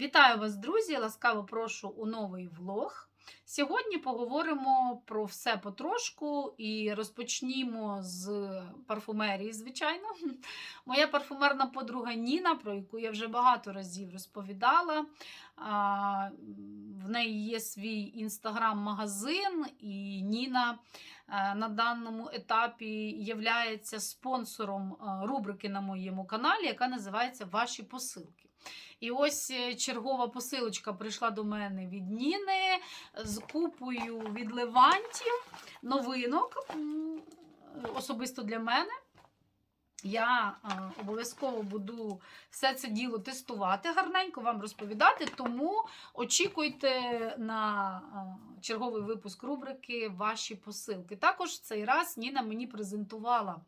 Вітаю вас, друзі! Ласкаво прошу у новий влог. Сьогодні поговоримо про все потрошку і розпочнімо з парфумерії, звичайно. Моя парфумерна подруга Ніна, про яку я вже багато разів розповідала. В неї є свій інстаграм-магазин, і Ніна е, на даному етапі є спонсором е, рубрики на моєму каналі, яка називається Ваші посилки. І ось е, чергова посилочка прийшла до мене від Ніни з купою від Левантів новинок особисто для мене. Я е, обов'язково буду все це діло тестувати, гарненько вам розповідати, тому очікуйте на е, черговий випуск рубрики Ваші посилки. Також цей раз Ніна мені презентувала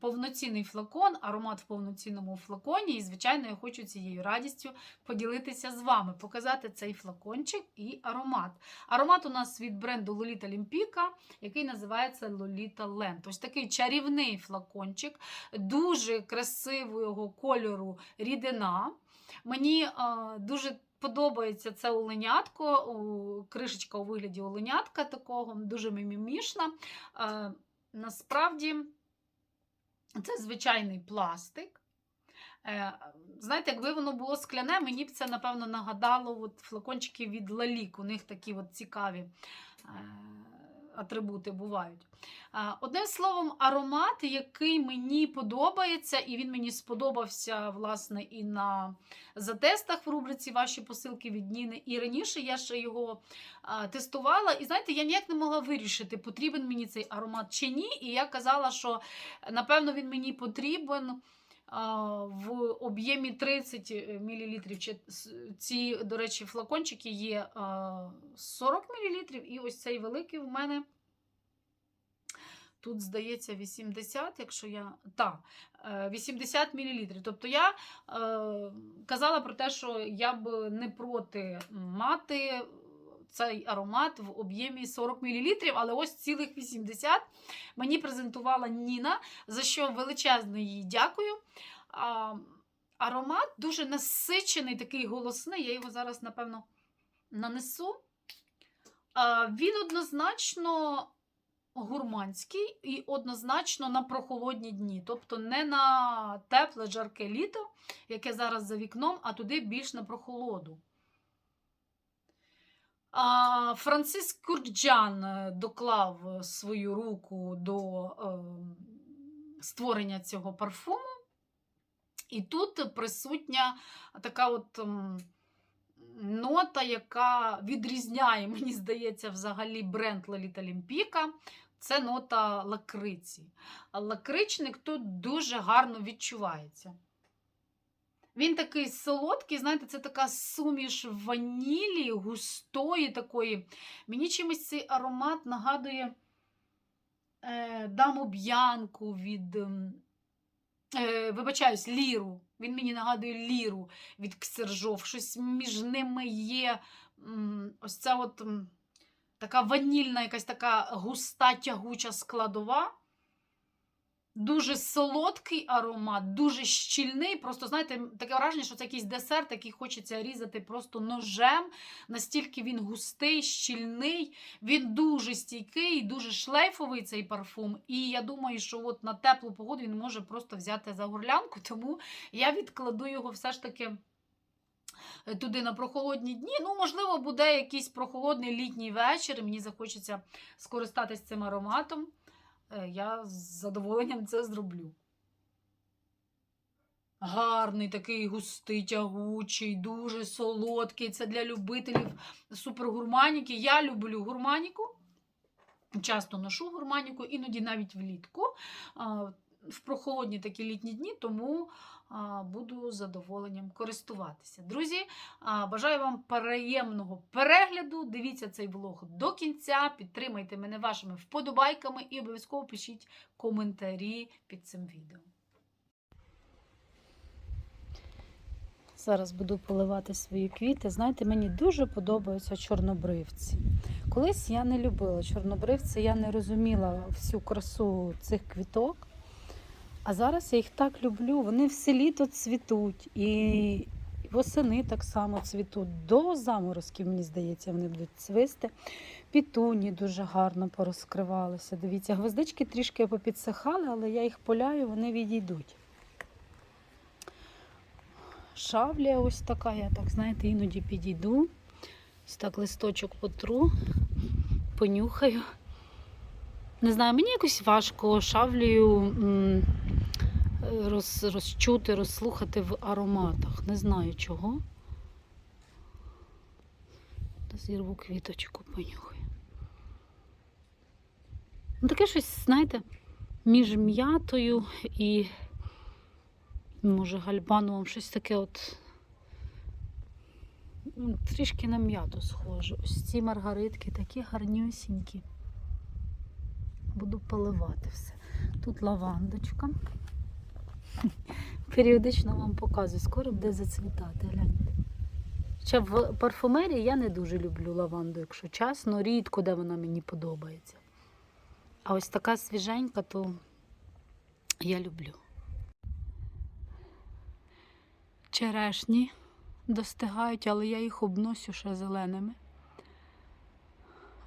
повноцінний флакон, аромат в повноцінному флаконі. І, звичайно, я хочу цією радістю поділитися з вами, показати цей флакончик і аромат. Аромат у нас від бренду Lolita Limpika, який називається Lolita Land. Ось такий чарівний флакончик, дуже красивого кольору рідина. Мені дуже Подобається це оленятко, кришечка у вигляді оленятка такого, дуже мімімішна. Насправді, це звичайний пластик. Е, Знаєте, якби воно було скляне, мені б це, напевно, нагадало от флакончики від Лалік. У них такі от цікаві е, атрибути бувають. Одним словом, аромат, який мені подобається, і він мені сподобався, власне, і на затестах в рубриці Ваші посилки від Ніни. І раніше я ще його тестувала. І знаєте, я ніяк не могла вирішити, потрібен мені цей аромат чи ні. І я казала, що напевно він мені потрібен. В об'ємі 30 мл. Ці, до речі, флакончики є 40 мл, і ось цей великий в мене. Тут, здається, 80, якщо я. Так, 80 мл. Тобто я е, казала про те, що я б не проти мати цей аромат в об'ємі 40 мл, але ось цілих 80 мені презентувала Ніна, за що величезно їй дякую. А, аромат дуже насичений, такий голосний. Я його зараз, напевно, нанесу. А, він однозначно гурманський і однозначно на прохолодні дні. Тобто не на тепле, жарке літо, яке зараз за вікном, а туди більш на прохолоду. А, Франциск Курджан е, доклав свою руку до е, створення цього парфуму. І тут присутня така от нота, яка відрізняє, мені здається, взагалі бренд Lolita Limpika. Це нота лакриці. Лакричник тут дуже гарно відчувається. Він такий солодкий, знаєте, це така суміш ванілі, густої такої. Мені чимось цей аромат нагадує е, даму б'янку від. Е, вибачаюсь, ліру. Він мені нагадує ліру від Ксержов. Щось між ними є ось ця от така ванільна, якась така густа тягуча складова. Дуже солодкий аромат, дуже щільний. Просто, знаєте, таке враження, що це якийсь десерт, який хочеться різати просто ножем. Настільки він густий, щільний, він дуже стійкий, дуже шлейфовий цей парфум. І я думаю, що от на теплу погоду він може просто взяти за горлянку, тому я відкладу його все ж таки. е, Туди на прохолодні дні. Ну, можливо, буде якийсь прохолодний літній вечір, мені захочеться скористатись цим ароматом. Е, Я з задоволенням це зроблю. Гарний, такий густий, тягучий, дуже солодкий. Це для любителів супергурманіки. Я люблю гурманіку. Часто ношу гурманіку, іноді навіть влітку. В прохолодні такі літні дні, тому буду задоволенням користуватися. Друзі, бажаю вам приємного перегляду. Дивіться цей влог до кінця. Підтримайте мене вашими вподобайками і обов'язково пишіть коментарі під цим відео. Зараз буду поливати свої квіти. Знаєте, мені дуже подобаються чорнобривці. Колись я не любила чорнобривці, я не розуміла всю красу цих квіток. А зараз я їх так люблю. Вони все літо цвітуть. І восени так само цвітуть. До заморозків, мені здається, вони будуть цвисти. Пітуні дуже гарно порозкривалися. Дивіться, гвоздички трішки попідсихали, але я їх поляю, вони відійдуть. Шавлія ось така, я так, знаєте, іноді підійду. Ось так листочок потру, понюхаю. Не знаю, мені якось важко шавлію роз, розчути, розслухати в ароматах. Не знаю чого. Зірву квіточку, понюхаю. Ну, таке щось, знаєте, між м'ятою і, може, гальбановим щось таке от. Трішки на м'яту схоже. Ось ці маргаритки такі гарнюсінькі. Буду поливати все. Тут лавандочка. Періодично вам показую, скоро буде зацвітати, гляньте. Хоча в парфумерії я не дуже люблю лаванду, якщо чесно, рідко де вона мені подобається. А ось така свіженька, то я люблю. Черешні достигають, але я їх обносю ще зеленими.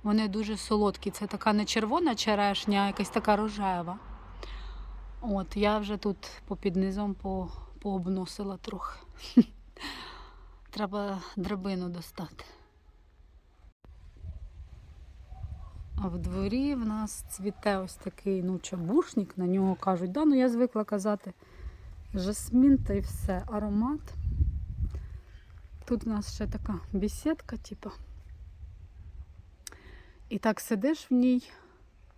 Вони дуже солодкі. Це така не червона черешня, а якась така рожева. От, я вже тут попід низом по, пообносила трохи. Треба драбину достати. А в дворі в нас цвіте ось такий ну, чабушник, на нього кажуть, да, ну я звикла казати жасмін та й все, аромат. Тут у нас ще така бесідка, типу. І так сидиш в ній,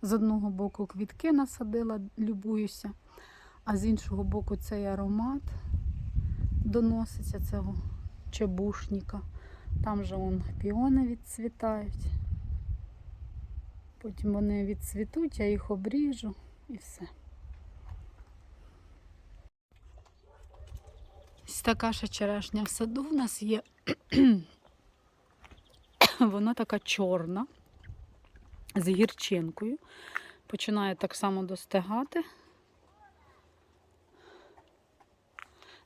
з одного боку квітки насадила, любуюся, а з іншого боку цей аромат доноситься цього чебушника. Там же вон піони відцвітають. Потім вони відцвітуть, я їх обріжу і все. Ось така ще черешня в саду в нас є. Вона така чорна з гірчинкою. Починає так само достигати.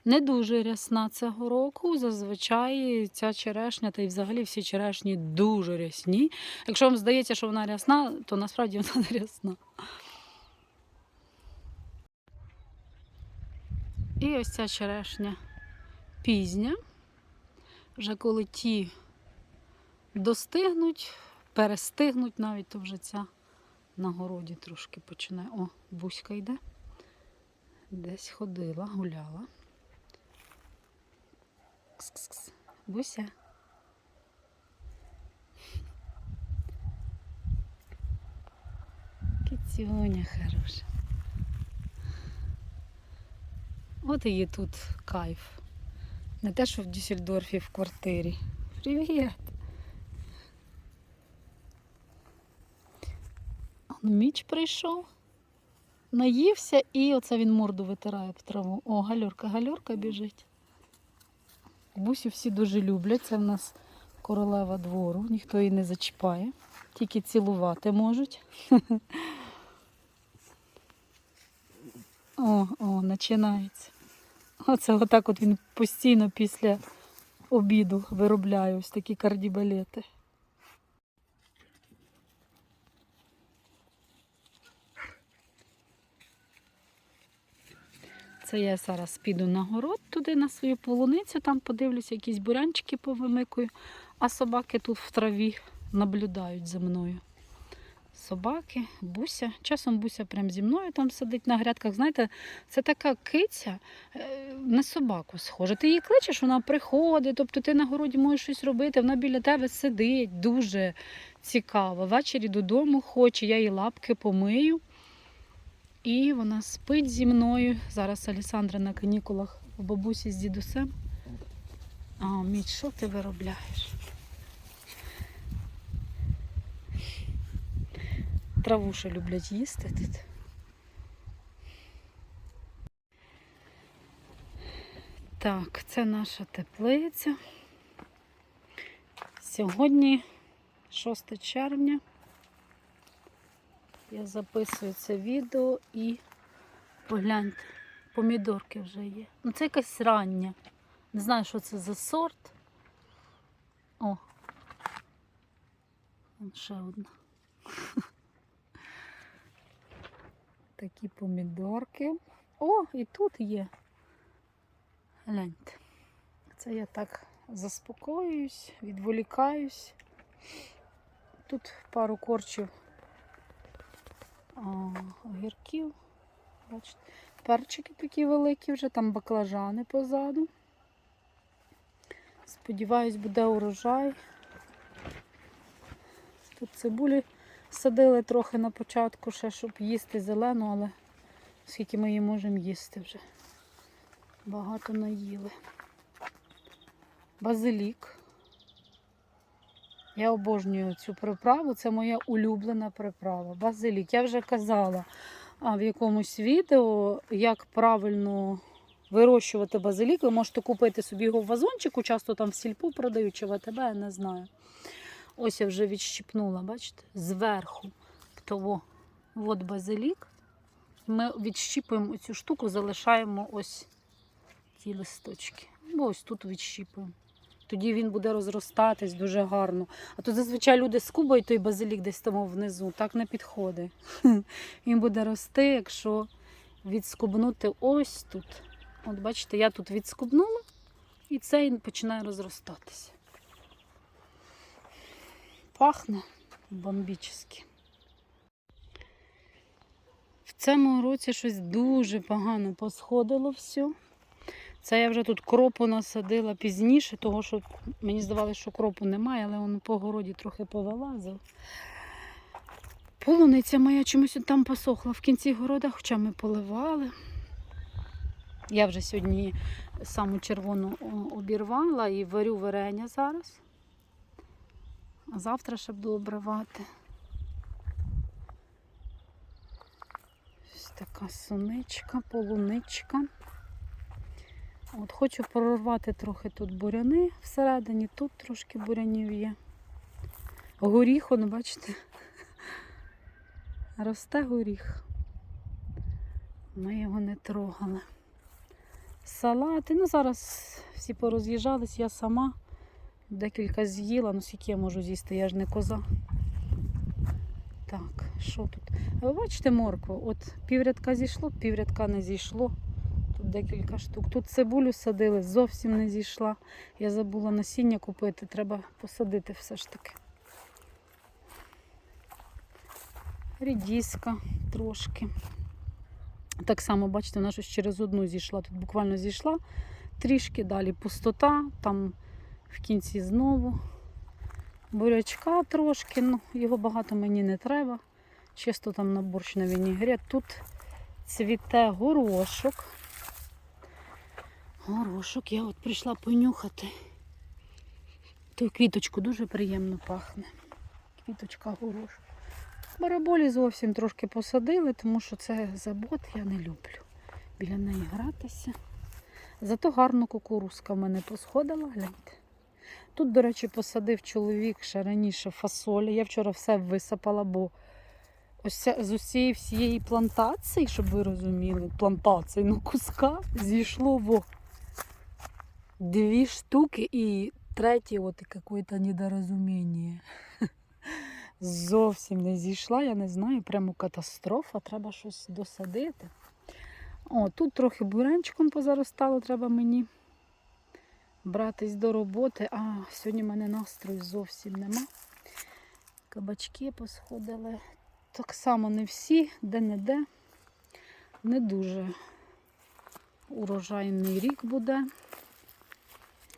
Не дуже рясна цього року. Зазвичай ця черешня, та й взагалі всі черешні дуже рясні. Якщо вам здається, що вона рясна, то насправді вона не рясна. І ось ця черешня пізня. Вже коли ті достигнуть, перестигнуть навіть, то вже ця на городі трошки починає. О, бузька йде. Десь ходила, гуляла. Кс-кс-кс. Буся. Кицюня хороша. От її тут кайф. Не те, що в Дюссельдорфі в квартирі. Привіт! Міч прийшов, наївся і оце він морду витирає в траву. О, гальорка, гальорка біжить. Бусю всі дуже люблять. Це в нас королева двору, ніхто її не зачіпає, тільки цілувати можуть. О, о, починається. Оце отак от він постійно після обіду виробляє ось такі кардібалети. Це я зараз піду на город туди на свою полуницю, там подивлюся, якісь бурянчики повимикую, а собаки тут в траві наблюдають за мною. Собаки, буся. Часом буся прям зі мною там сидить на грядках. Знаєте, це така киця е, на собаку схожа. Ти її кличеш, вона приходить, тобто ти на городі можеш щось робити, вона біля тебе сидить, дуже цікаво. Ввечері додому хоче, я їй лапки помию. І вона спить зі мною. Зараз Алісандра на канікулах у бабусі з дідусем. А, Міч, що ти виробляєш? Траву ще люблять їсти тут. Так, це наша теплиця. Сьогодні 6 червня. Я записую це відео і погляньте, помідорки вже є. Ну це якась рання. Не знаю, що це за сорт. О. Ще одна. Такі помідорки. О, і тут є. Гляньте. Це я так заспокоююсь, відволікаюсь. Тут пару корчів огірків. Бачите, перчики такі великі вже, там баклажани позаду. Сподіваюсь, буде урожай. Тут цибулі садили трохи на початку, ще щоб їсти зелену, але скільки ми її можемо їсти вже. Багато наїли. Базилік. Я обожнюю цю приправу, це моя улюблена приправа. Базилік. Я вже казала в якомусь відео, як правильно вирощувати базилік. Ви можете купити собі його в вазончику, часто там в сільпу продають чи в АТБ, я не знаю. Ось я вже відщипнула, бачите, зверху того от базилік. Ми відщіпуємо цю штуку, залишаємо ось ті листочки. Ну, ось тут відщіпуємо. Тоді він буде розростатись дуже гарно. А то зазвичай люди скубають той базилік десь там внизу, так не підходить. Він буде рости, якщо відскубнути ось тут. От бачите, я тут відскубнула, і цей починає розростатися. Пахне бомбічно. В цьому році щось дуже погано посходило все. Це я вже тут кропу насадила пізніше, того що мені здавалося, що кропу немає, але воно по городі трохи повилазив. Полуниця моя чомусь там посохла в кінці города, хоча ми поливали. Я вже сьогодні саму червону обірвала і варю варення зараз. А завтра ще буду обривати. Ось така суничка, полуничка. От Хочу прорвати трохи тут буряни всередині, тут трошки бурянів є. Горіх, он, бачите, росте горіх. Ми його не трогали. Салати. Ну, зараз всі пороз'їжджались, я сама декілька з'їла, ну скільки я можу з'їсти, я ж не коза. Так, що тут? Ви бачите моркву? От піврядка зійшло, піврядка не зійшло. Декілька штук. Тут цибулю садили, зовсім не зійшла. Я забула насіння купити, треба посадити все ж таки. Рідіска трошки. Так само, бачите, вона щось через одну зійшла. Тут буквально зійшла трішки, далі пустота, там в кінці знову. Бурячка трошки, ну його багато мені не треба. Чисто там на борщ на вінігрет. Тут цвіте горошок. Горошок, я от прийшла понюхати. Ту квіточку дуже приємно пахне. Квіточка горошок. Бараболі зовсім трошки посадили, тому що це забот, я не люблю біля неї гратися. Зато гарно кукурузка в мене посходила, гляньте. Тут, до речі, посадив чоловік ще раніше фасолі. Я вчора все висипала, бо ось з усієї всієї плантації, щоб ви розуміли, плантації, ну куска зійшло во дві штуки і третє от якесь недорозуміння. Зовсім не зійшла, я не знаю, прямо катастрофа, треба щось досадити. О, тут трохи буренчиком позаростало, треба мені братись до роботи. А, сьогодні в мене настрою зовсім нема. Кабачки посходили. Так само не всі, де-не-де. Не дуже урожайний рік буде.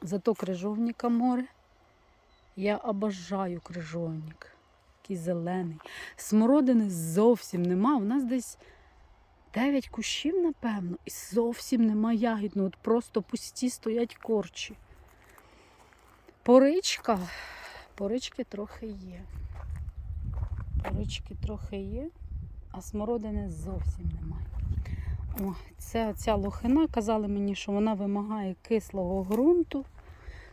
Зато крижовника море. Я обожаю крижовник. Такий зелений. Смородини зовсім нема. У нас десь 9 кущів, напевно, і зовсім нема ягід. Ну, от просто пусті стоять корчі. Поричка. Порички трохи є. Порички трохи є, а смородини зовсім немає. О, це ця лохина. Казали мені, що вона вимагає кислого ґрунту,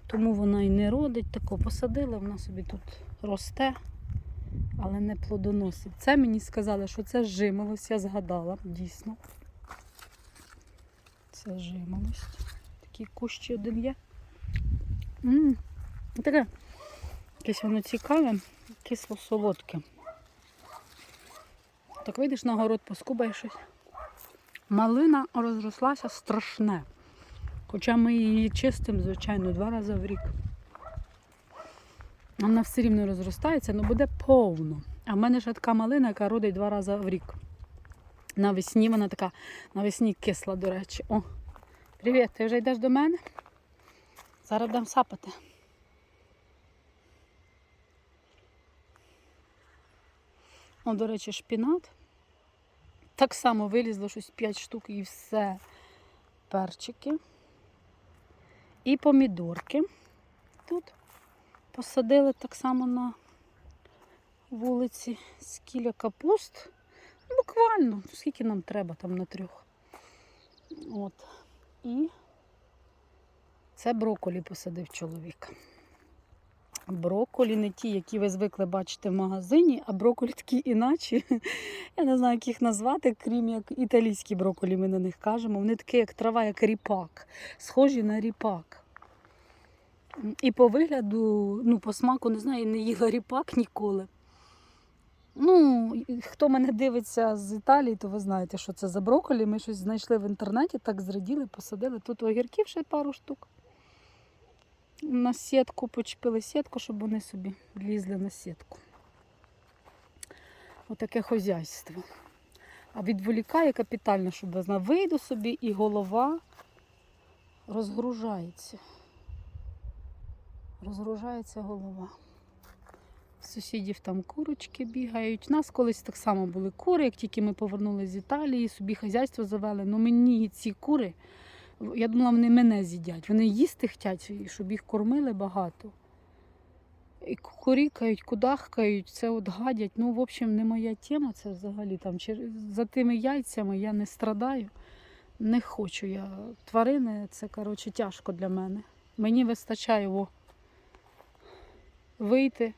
тому вона і не родить. Тако посадили, вона собі тут росте, але не плодоносить. Це мені сказали, що це жимолость, я згадала, дійсно. Це жимолость. такий кущ один є. М, Таке якесь воно цікаве, кисло-солодке. Так вийдеш на город, поскубаєш щось. Малина розрослася страшне. Хоча ми її чистимо, звичайно, два рази в рік. Вона все рівно розростається, але буде повно. А в мене ще така малина, яка родить два рази в рік. Навесні вона така, навесні кисла, до речі. О, привіт, ти вже йдеш до мене? Зараз дам сапати. О, до речі, шпінат. Так само вилізло щось 5 штук і все. Перчики. І помідорки. Тут посадили так само на вулиці скіля капуст. Ну, Буквально, скільки нам треба там на трьох. От. І це броколі посадив чоловік. Броколі не ті, які ви звикли бачити в магазині, а броколі такі іначе. Я не знаю, як їх назвати, крім як італійські броколі, ми на них кажемо. Вони такі, як трава, як ріпак, схожі на ріпак. І по вигляду, ну, по смаку, не знаю, не їла ріпак ніколи. Ну, хто мене дивиться з Італії, то ви знаєте, що це за брокколі. Ми щось знайшли в інтернеті, так зраділи, посадили. Тут огірків ще пару штук. На сітку почепили сітку, щоб вони собі лізли на сітку. Отаке хозяйство. А відволікає капітально, щоб знали. Вийду собі і голова розгружається. Розгружається голова. Сусідів там курочки бігають. У нас колись так само були кури, як тільки ми повернулися з Італії, собі хазяйство завели. Ну мені ці кури, я думала, вони мене з'їдять. Вони їсти хочуть, щоб їх кормили багато. І курікають, кудахкають, це от гадять. Ну, в общем, не моя тема, це взагалі там за тими яйцями я не страдаю. Не хочу я. Тварини це, коротше, тяжко для мене. Мені вистачає о, вийти,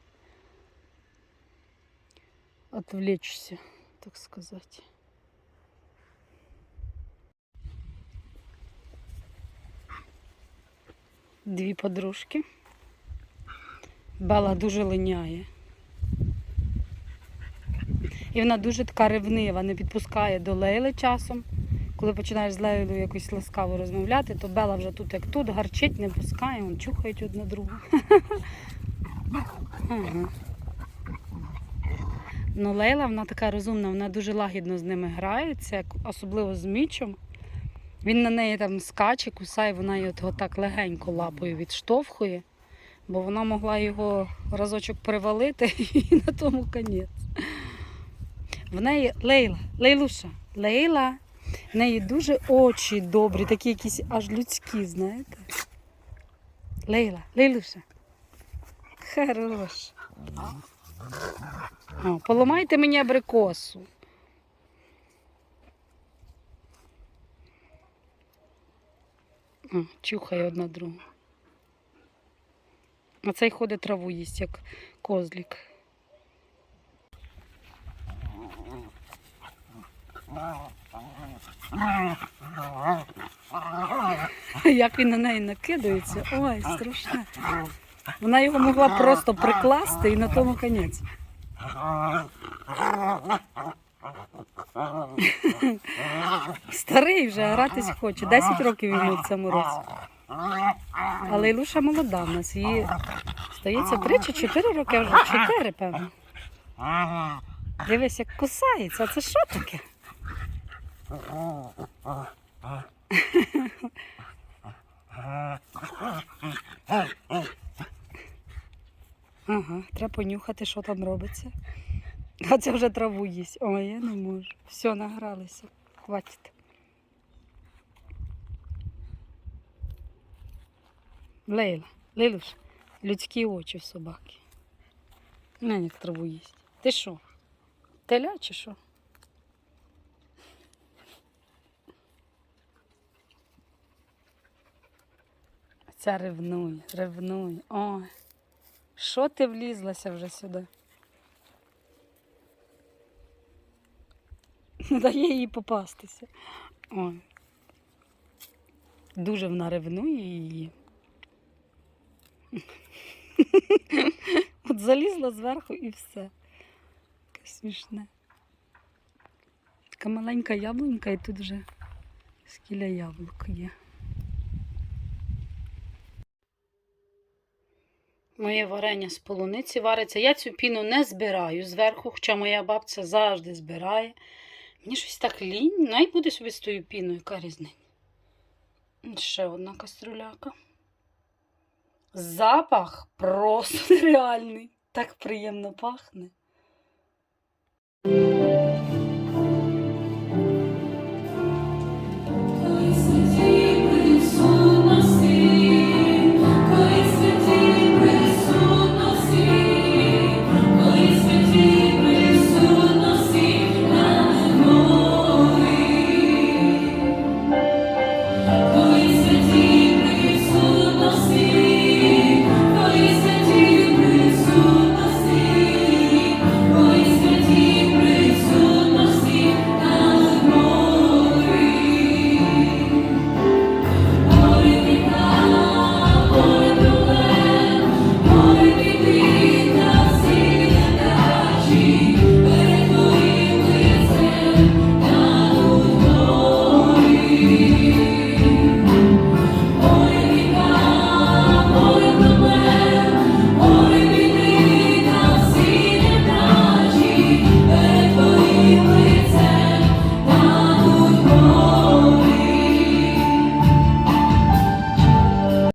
отвлечься, так сказати. Дві подружки. Бала дуже линяє. І вона дуже така ревнива, не підпускає до Лейли часом. Коли починаєш з Лейлою якось ласкаво розмовляти, то Бела вже тут як тут, гарчить, не пускає, вон чухають одна другу. Ну, Лейла, вона така розумна, вона дуже лагідно з ними грається, особливо з Мічем. Він на неї там скаче, кусає, вона його так легенько лапою відштовхує, бо вона могла його разочок привалити і на тому конець. В неї Лейла, Лейлуша, Лейла, в неї дуже очі добрі, такі якісь аж людські, знаєте. Лейла, Лейлуша. Хорош. О, поламайте мені абрикосу. О, чухає одна другу. А цей ходить траву їсть, як козлік. Як він на неї накидається, ой, страшне. Вона його могла просто прикласти і на тому конець. Старий вже гратись хоче. 10 років йому в цьому році. Але Ілуша молода в нас. Їй стається 3 чи 4 роки, а вже 4, певно. Дивись, як кусається. Це що таке? Ага, треба понюхати, що там робиться. А це вже траву їсть. Ой, я не можу. Все, награлися. Хватить. Лейла, Лейлуш, людські очі в собаки. Не, як траву їсть. Ти що? Теля чи що? Ця ревнує, ревнує. Ой. Що ти влізлася вже сюди? Не дає їй попастися. Ой. Дуже вона ревнує її. От залізла зверху і все. Таке смішне. Така маленька яблунька, і тут вже скіля яблук є. Моє варення з полуниці вариться. Я цю піну не збираю зверху, хоча моя бабця завжди збирає. Мені щось так лінь. Най буде собі з тою піною, карізнень. Ще одна каструляка. Запах просто нереальний. Так приємно пахне.